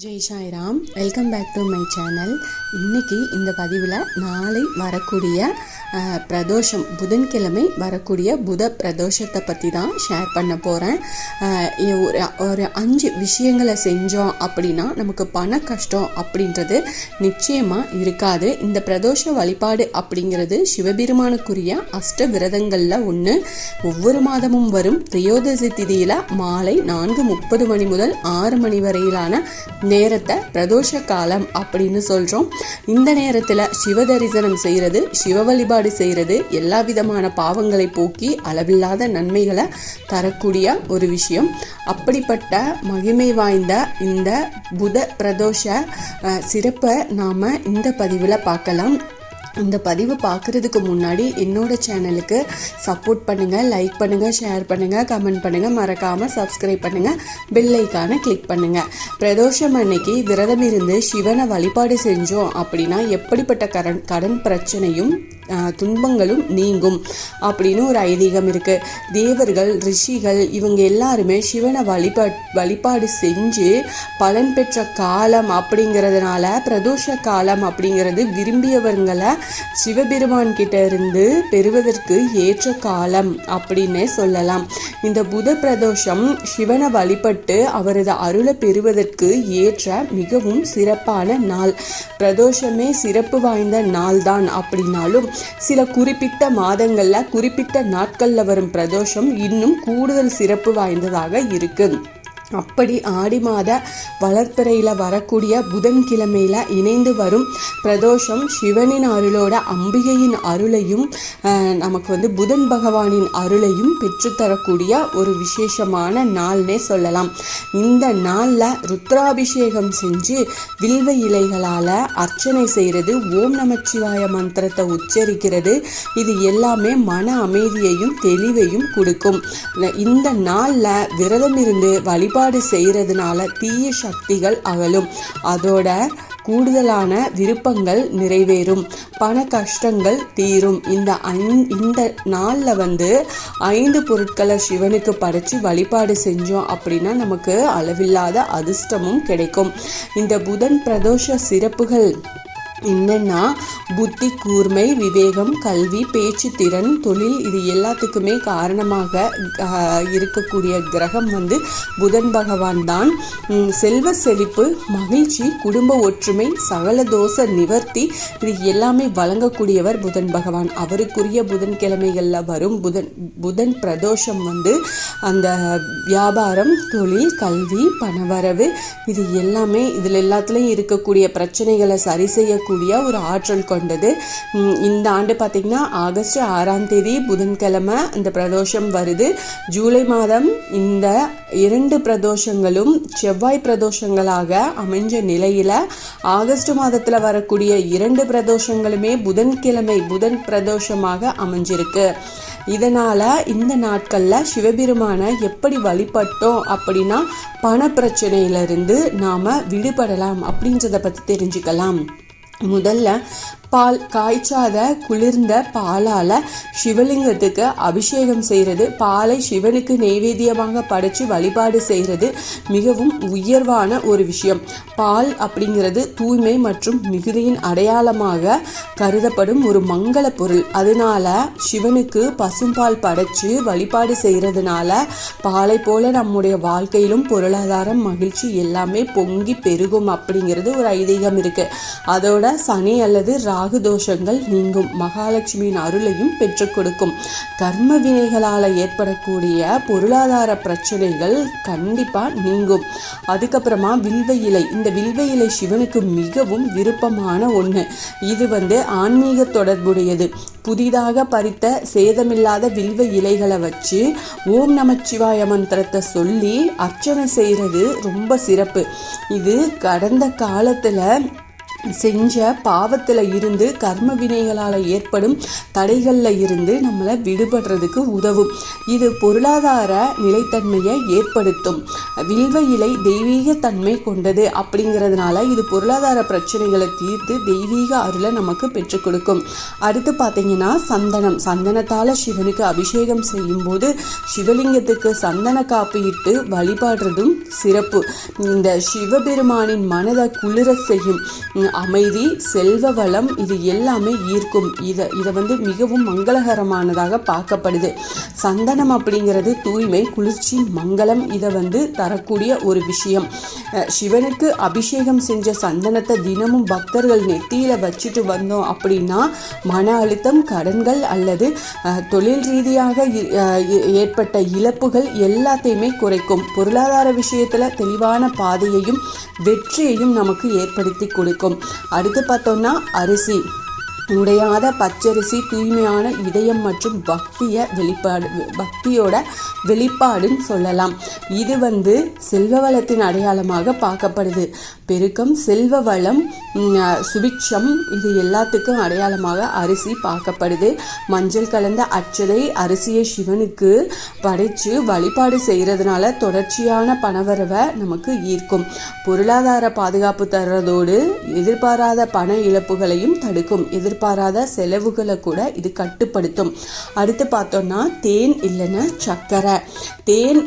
Jai Sairam welcome back to my channel. இன்னைக்கு இந்த பதிவில் நாளை வரக்கூடிய பிரதோஷம் புதன்கிழமை வரக்கூடிய புத பிரதோஷத்தை பற்றி தான் ஷேர் பண்ண போகிறேன் ஒரு ஒரு அஞ்சு விஷயங்களை செஞ்சோம் அப்படின்னா நமக்கு பண கஷ்டம் அப்படின்றது நிச்சயமாக இருக்காது. இந்த பிரதோஷ வழிபாடு அப்படிங்கிறது சிவபெருமானுக்குரிய அஷ்ட விரதங்களில் ஒன்று ஒவ்வொரு மாதமும் வரும். திரையோதசி திதியில் மாலை நான்கு முப்பது மணி முதல் ஆறு மணி வரையிலான நேரத்தை பிரதோஷ காலம் அப்படின்னு சொல்கிறோம் இந்த நேரத்தில் சிவ தரிசனம் செய்கிறது சிவ வழிபாடு செய்கிறது எல்லா விதமான பாவங்களை போக்கி அளவில்லாத நன்மைகளை தரக்கூடிய ஒரு விஷயம். அப்படிப்பட்ட மகிமை வாய்ந்த இந்த புத பிரதோஷ சிறப்பை நாம் இந்த பதிவில் பார்க்கலாம். இந்த பதிவு பார்க்குறதுக்கு முன்னாடி என்னோட சேனலுக்கு சப்போர்ட் பண்ணுங்கள் லைக் பண்ணுங்கள் ஷேர் பண்ணுங்கள் கமெண்ட் பண்ணுங்கள் மறக்காமல் சப்ஸ்கிரைப் பண்ணுங்கள் பில்லைக்கான கிளிக் பண்ணுங்கள் பிரதோஷம் அன்னைக்கு விரதம் இருந்து சிவனை வழிபாடு செஞ்சோம் அப்படின்னா எப்படிப்பட்ட கடன் கடன் பிரச்சனையும் துன்பங்களும் நீங்கும் அப்படின்னு ஒரு ஐதீகம் இருக்கு. தேவர்கள் ரிஷிகள் இவங்க எல்லாருமே சிவனை வழிபா வழிபாடு செஞ்சு பலன் பெற்ற காலம் அப்படிங்கிறதுனால பிரதோஷ காலம் அப்படிங்கிறது விரும்பியவங்களை சிவபெருமான் கிட்ட இருந்து பெறுவதற்கு ஏற்ற காலம் அப்படின்னே சொல்லலாம். இந்த புத பிரதோஷம் சிவனை வழிபட்டு அவரது அருளை பெறுவதற்கு ஏற்ற மிகவும் சிறப்பான நாள். பிரதோஷமே சிறப்பு வாய்ந்த நாள் தான் அப்படின்னாலும் சில குறிப்பிட்ட மாதங்கள்ல குறிப்பிட்ட நாட்கள்ல வரும் பிரதோஷம் இன்னும் கூடுதல் சிறப்பு வாய்ந்ததாக இருக்கு. அப்படி ஆடி மாத வளர்ப்பிறையில் வரக்கூடிய புதன்கிழமையில் இணைந்து வரும் பிரதோஷம் சிவனின் அருளோட அம்பிகையின் அருளையும் நமக்கு வந்து புதன் பகவானின் அருளையும் பெற்றுத்தரக்கூடிய ஒரு விசேஷமான நாள்னே சொல்லலாம். இந்த நாளில் ருத்ராபிஷேகம் செஞ்சு வில்வ இலைகளால் அர்ச்சனை செய்கிறது ஓம் நமச்சிவாய மந்திரத்தை உச்சரிக்கிறது இது எல்லாமே மன அமைதியையும் தெளிவையும் கொடுக்கும். இந்த நாளில் விரதம் இருந்து வழிபாடு செய்கிறதுனால தீய சக்திகள் அகலும். அதோட கூடுதலான விருப்பங்கள் நிறைவேறும். பண கஷ்டங்கள் தீரும். இந்த ஐந் இந்த நாளில் வந்து ஐந்து பொருட்களை சிவனுக்கு படைச்சி வழிபாடு செஞ்சோம் அப்படின்னா நமக்கு அளவில்லாத அதிர்ஷ்டமும் கிடைக்கும். இந்த புதன் பிரதோஷ சிறப்புகள் என்னன்னா புத்தி கூர்மை விவேகம் கல்வி பேச்சு திறன் தொழில் இது எல்லாத்துக்குமே காரணமாக இருக்கக்கூடிய கிரகம் வந்து புதன் பகவான் தான். செல்வ செழிப்பு மகிழ்ச்சி குடும்ப ஒற்றுமை சகல தோச நிவர்த்தி இது எல்லாமே வழங்கக்கூடியவர் புதன் பகவான். அவருக்குரிய புதன் கிழமைகளில் வரும் புதன் புதன் பிரதோஷம் வந்து அந்த வியாபாரம் தொழில் கல்வி பணவரவு இது எல்லாமே இதில் எல்லாத்துலேயும் இருக்கக்கூடிய பிரச்சனைகளை சரி செய்யக்கூடிய ஒரு ஆற்றல் கொண்டது. இந்த ஆண்டு பார்த்திங்கன்னா ஆகஸ்ட் ஆறாம் தேதி புதன்கிழமை இந்த பிரதோஷம் வருது. ஜூலை மாதம் இந்த இரண்டு பிரதோஷங்களும் செவ்வாய் பிரதோஷங்களாக அமைஞ்ச நிலையில் ஆகஸ்ட் மாதத்தில் வரக்கூடிய இரண்டு பிரதோஷங்களுமே புதன்கிழமை புதன் பிரதோஷமாக அமைஞ்சிருக்கு. இதனால் இந்த நாட்களில் சிவபெருமானை எப்படி வழிபட்டோம் அப்படின்னா பண பிரச்சனையிலிருந்து நாம் விடுபடலாம் அப்படின்றத பற்றி தெரிஞ்சுக்கலாம். முதல்ல பால் காய்ச்சாத குளிர்ந்த பாலால் சிவலிங்கத்துக்கு அபிஷேகம் செய்கிறது பாலை சிவனுக்கு நெய்வேத்தியமாக படைச்சு வழிபாடு செய்கிறது மிகவும் உயர்வான ஒரு விஷயம். பால் அப்படிங்கிறது தூய்மை மற்றும் மிகுதியின் அடையாளமாக கருதப்படும் ஒரு மங்கள பொருள். அதனால சிவனுக்கு பசும்பால் படைச்சு வழிபாடு செய்கிறதுனால பாலை போல நம்முடைய வாழ்க்கையிலும் பொருளாதாரம் மகிழ்ச்சி எல்லாமே பொங்கி பெருகும் அப்படிங்கிறது ஒரு ஐதீகம் இருக்கு. அதோட சனி அல்லது ரா ராகு தோஷங்கள் நீங்கும். மகாலட்சுமியின் அருளையும் பெற்றுக் கொடுக்கும். கர்ம வினைகளால் ஏற்படக்கூடிய பொருளாதார பிரச்சனைகள் கண்டிப்பா நீங்கும். அதுக்கப்புறமா வில்வ இலை. இந்த வில்வ இலை சிவனுக்கு மிகவும் விருப்பமான ஒன்று இது வந்து ஆன்மீக தொடர்புடையது. புதிதாக பறித்த சேதமில்லாத வில்வ இலைகளை வச்சு ஓம் நமச்சிவாய மந்திரத்தை சொல்லி அர்ச்சனை செய்கிறது ரொம்ப சிறப்பு. இது கடந்த காலத்தில் செஞ்ச பாவத்தில் இருந்து கர்ம வினைகளால் ஏற்படும் தடைகளில் இருந்து நம்மளை விடுபடுறதுக்கு உதவும். இது பொருளாதார நிலைத்தன்மையை ஏற்படுத்தும். வில்வ இலை தெய்வீக தன்மை கொண்டது அப்படிங்கிறதுனால இது பொருளாதார பிரச்சனைகளை தீர்த்து தெய்வீக அருளை நமக்கு பெற்றுக் கொடுக்கும். அடுத்து பார்த்தீங்கன்னா சந்தனம். சந்தனத்தால் சிவனுக்கு அபிஷேகம் செய்யும்போது சிவலிங்கத்துக்கு சந்தன காப்பு இட்டு வழிபாடுறதும் சிறப்பு. இந்த சிவபெருமானின் மனதை குளிர செய்யும் அமைதி செல்வ வளம் இது எல்லாமே ஈர்க்கும். இதை இதை வந்து மிகவும் மங்களகரமானதாக பார்க்கப்படுது. சந்தனம் அப்படிங்கிறது தூய்மை குளிர்ச்சி மங்களம் இதை வந்து தரக்கூடிய ஒரு விஷயம். சிவனுக்கு அபிஷேகம் செஞ்ச சந்தனத்தை தினமும் பக்தர்கள் நெத்தியில் வச்சுட்டு வந்தோம் அப்படின்னா மன அழுத்தம் கடன்கள் அல்லது தொழில் ரீதியாக இ- ஏ- ஏற்பட்ட இழப்புகள் எல்லாத்தையுமே குறைக்கும். பொருளாதார விஷயத்தில் தெளிவான பாதையையும் வெற்றியையும் நமக்கு ஏற்படுத்தி கொடுக்கும். அடுத்து பார்த்தோம்னா அரிசி உடையாத பச்சரிசி தூய்மையான இதயம் மற்றும் பக்திய வெளிப்பாடு பக்தியோட வெளிப்பாடுன்னு சொல்லலாம். இது வந்து செல்வ வளத்தின் அடையாளமாக பார்க்கப்படுது. பெருக்கம் செல்வ வளம் சுபிட்சம் சுபிக்ஷம் இது எல்லாத்துக்கும் அடையாளமாக அரிசி பார்க்கப்படுது. மஞ்சள் கலந்த அச்சதை அரிசியை சிவனுக்கு படைச்சு வழிபாடு செய்கிறதுனால தொடர்ச்சியான பணவரவை நமக்கு ஈர்க்கும். பொருளாதார பாதுகாப்பு தர்றதோடு எதிர்பாராத பண இழப்புகளையும் தடுக்கும். எதிர்பாராத செலவுகளை கூட இது கட்டுப்படுத்தும். அடுத்து பார்த்தோம்னா தேன் இல்லைன்னா சர்க்கரை. தேன்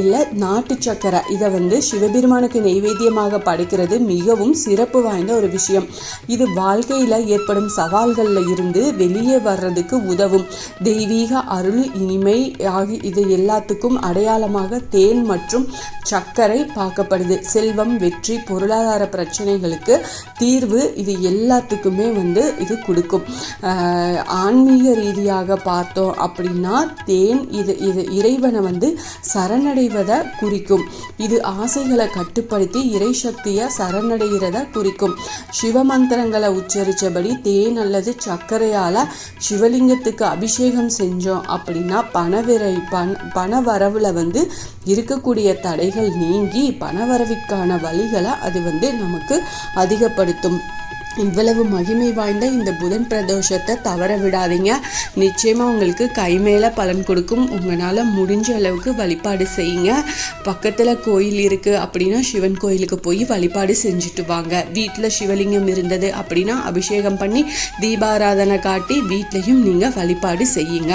இல்லை நாட்டு சர்க்கரை. இதை வந்து சிவபெருமானுக்கு நெய்வேத்தியமாக படைக்கிறது மிகவும் சிறப்பு வாய்ந்த ஒரு விஷயம். இது வாழ்க்கையில் ஏற்படும் சவால்களில் இருந்து வெளியே வர்றதுக்கு உதவும். தெய்வீக அருள் இனிமை ஆகி இது எல்லாத்துக்கும் அடையாளமாக தேன் மற்றும் சர்க்கரை பார்க்கப்படுது. செல்வம் வெற்றி பொருளாதார பிரச்சனைகளுக்கு தீர்வு இது எல்லாத்துக்குமே வந்து இது கொடுக்கும். ஆஹ் ஆன்மீக ரீதியாக பார்த்தோம் அப்படின்னா தேன் இது இது இறைவனை வந்து சரணடைவதை குறிக்கும். இது ஆசைகளை கட்டுப்படுத்தி இறை சக்தியை சரணடைகிறத குறிக்கும். சிவமந்திரங்களை உச்சரித்தபடி தேன் அல்லது சர்க்கரையால் சிவலிங்கத்துக்கு அபிஷேகம் செஞ்சோம் அப்படின்னா பணவிரை பண பண வரவில் வந்து இருக்கக்கூடிய தடைகள் நீங்கி பணவரவிற்கான வழிகளை அது வந்து நமக்கு அதிகப்படுத்தும். இவ்வளவு மகிமை வாய்ந்த இந்த புதன் பிரதோஷத்தை தவற விடாதீங்க. நிச்சயமாக உங்களுக்கு கை மேலே பலன் கொடுக்கும். உங்களால் முடிஞ்ச அளவுக்கு வழிபாடு செய்யுங்க. பக்கத்தில் கோயில் இருக்குது அப்படின்னா சிவன் கோயிலுக்கு போய் வழிபாடு செஞ்சுட்டு வாங்க. வீட்டில் சிவலிங்கம் இருந்தது அப்படின்னா அபிஷேகம் பண்ணி தீபாராதனை காட்டி வீட்லேயும் நீங்கள் வழிபாடு செய்யுங்க.